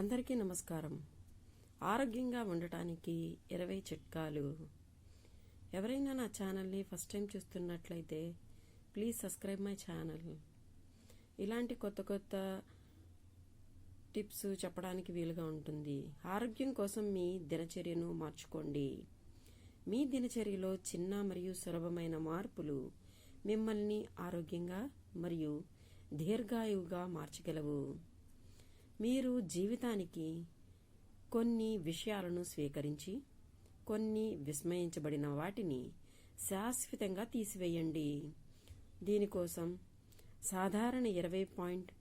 అందరికీ నమస్కారం. ఆరోగ్యంగా ఉండటానికి ఇరవై చిట్కాలు. ఎవరైనా నా ఛానల్ని ఫస్ట్ టైం చూస్తున్నట్లయితే ప్లీజ్ సబ్స్క్రైబ్ మై ఛానల్. ఇలాంటి కొత్త కొత్త టిప్స్ చెప్పడానికి వీలుగా ఉంటుంది. ఆరోగ్యం కోసం మీ దినచర్యను మార్చుకోండి. మీ దినచర్యలో చిన్న మరియు సులభమైన మార్పులు మిమ్మల్ని ఆరోగ్యంగా మరియు దీర్ఘాయువుగా మార్చగలవు. మీరు జీవితానికి కొన్ని విషయాలను స్వీకరించి కొన్ని విస్మయించబడిన వాటిని శాశ్వతంగా తీసివేయండి. దీనికోసం సాధారణ ఇరవై పాయింట్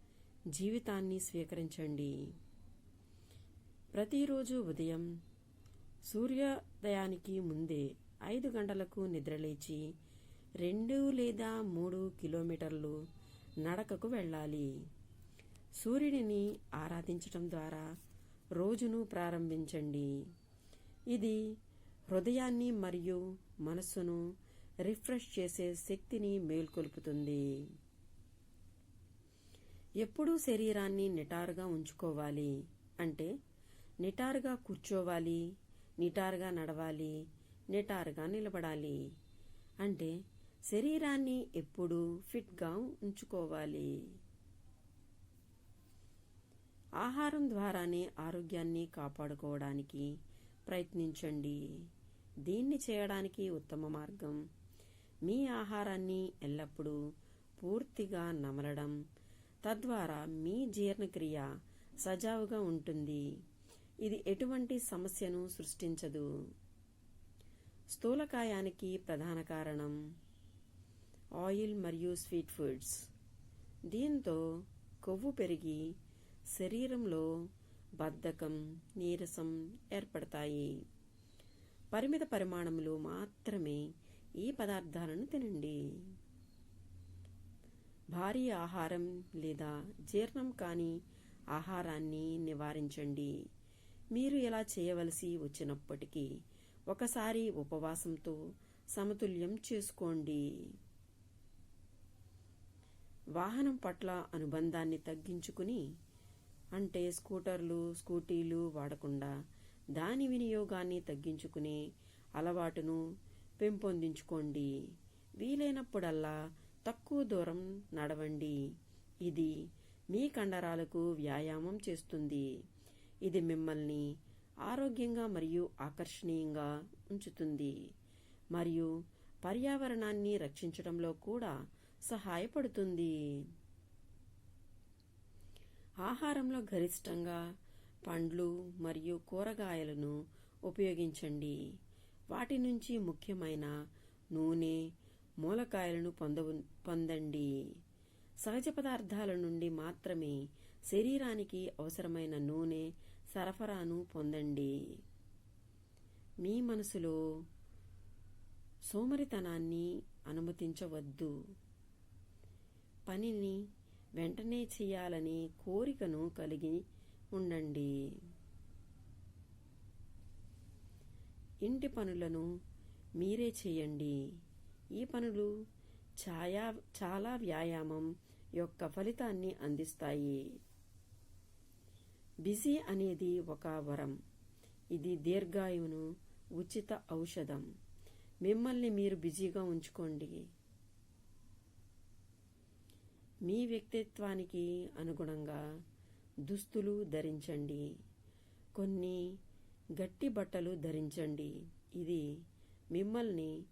జీవితాన్ని స్వీకరించండి. ప్రతిరోజు ఉదయం సూర్యోదయానికి ముందే ఐదు గంటలకు నిద్రలేచి రెండు లేదా మూడు కిలోమీటర్లు నడకకు వెళ్ళాలి. సూర్యుడిని ఆరాధించటం ద్వారా రోజును ప్రారంభించండి. ఇది హృదయాన్ని మరియు మనస్సును రిఫ్రెష్ చేసే శక్తిని మేల్కొల్పుతుంది. ఎప్పుడూ శరీరాన్ని నిటారుగా ఉంచుకోవాలి. అంటే నిటారుగా కూర్చోవాలి నిటారుగా నడవాలి నిటారుగా నిలబడాలి. అంటే శరీరాన్ని ఎప్పుడూ ఫిట్గా ఉంచుకోవాలి. ఆహారం ద్వారానే ఆరోగ్యాన్ని కాపాడుకోవడానికి ప్రయత్నించండి. దీన్ని చేయడానికి ఉత్తమ మార్గం మీ ఆహారాన్ని ఎల్లప్పుడూ పూర్తిగా నమలడం. తద్వారా మీ జీర్ణక్రియ సజావుగా ఉంటుంది. ఇది ఎటువంటి సమస్యను సృష్టించదు. స్థూలకాయానికి ప్రధాన కారణం ఆయిల్ మరియు స్వీట్ ఫుడ్స్. దీంతో కొవ్వు పెరిగి శరీరంలో బద్ధకం నీరసం ఏర్పడతాయి. పరిమిత పరిమాణంలో మాత్రమే ఈ పదార్థాలను తినండి. భారీ ఆహారం లేదా జీర్ణం కాని ఆహారాన్ని నివారించండి. మీరు ఇలా చేయవలసి వచ్చినప్పటికీ ఒకసారి ఉపవాసంతో సమతుల్యం చేసుకోండి. వాహనం పట్ల అనుబంధాన్ని తగ్గించుకుని అంటే స్కూటర్లు స్కూటీలు వాడకుండా దాని వినియోగాన్ని తగ్గించుకునే అలవాటును పెంపొందించుకోండి. వీలైనప్పుడల్లా తక్కువ దూరం నడవండి. ఇది మీ కండరాలకు వ్యాయామం చేస్తుంది. ఇది మిమ్మల్ని ఆరోగ్యంగా మరియు ఆకర్షణీయంగా ఉంచుతుంది. మరియు పర్యావరణాన్ని రక్షించడంలో కూడా సహాయపడుతుంది. ఆహారంలో గరిష్టంగా పండ్లు మరియు కూరగాయలను ఉపయోగించండి. వాటి నుంచి ముఖ్యమైన నూనె మూలకాయలను పొంద పొందండి. సహజ పదార్థాల నుండి మాత్రమే శరీరానికి అవసరమైన నూనె సరఫరాను పొందండి. మీ మనసులో సోమరితనాన్ని అనుమతించవద్దు. పనిని వెంటనే చేయాలని కోరికను కలిగి ఉండండి. ఇంటి పనులను మీరే చేయండి. ఈ పనులు ఛాయా చాలా వ్యాయామం యొక్క ఫలితాన్ని అందిస్తాయి. బిజీ అనేది ఒక వరం. ఇది దీర్ఘాయువును ఉచిత ఔషధం. మిమ్మల్ని మీరు బిజీగా ఉంచుకోండి. మీ వ్యక్తిత్వానికి అనుగుణంగా దుస్తులు ధరించండి. కొన్ని గట్టి బట్టలు ధరించండి. ఇది మిమ్మల్ని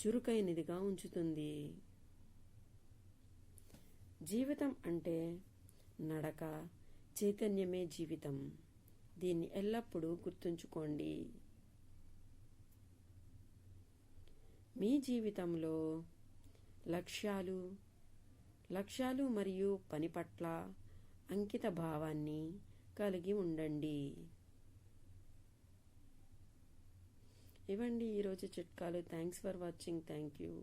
చురుకైనదిగా ఉంచుతుంది. జీవితం అంటే నడక చైతన్యమే జీవితం. దీన్ని ఎల్లప్పుడూ గుర్తుంచుకోండి. మీ జీవితంలో లక్ష్యాలు లక్ష్యాలు మరియు పని పట్ల అంకిత భావాన్ని కలిగి ఉండండి. ఇవ్వండి ఈరోజు చిట్కాలు. Thanks for watching thank you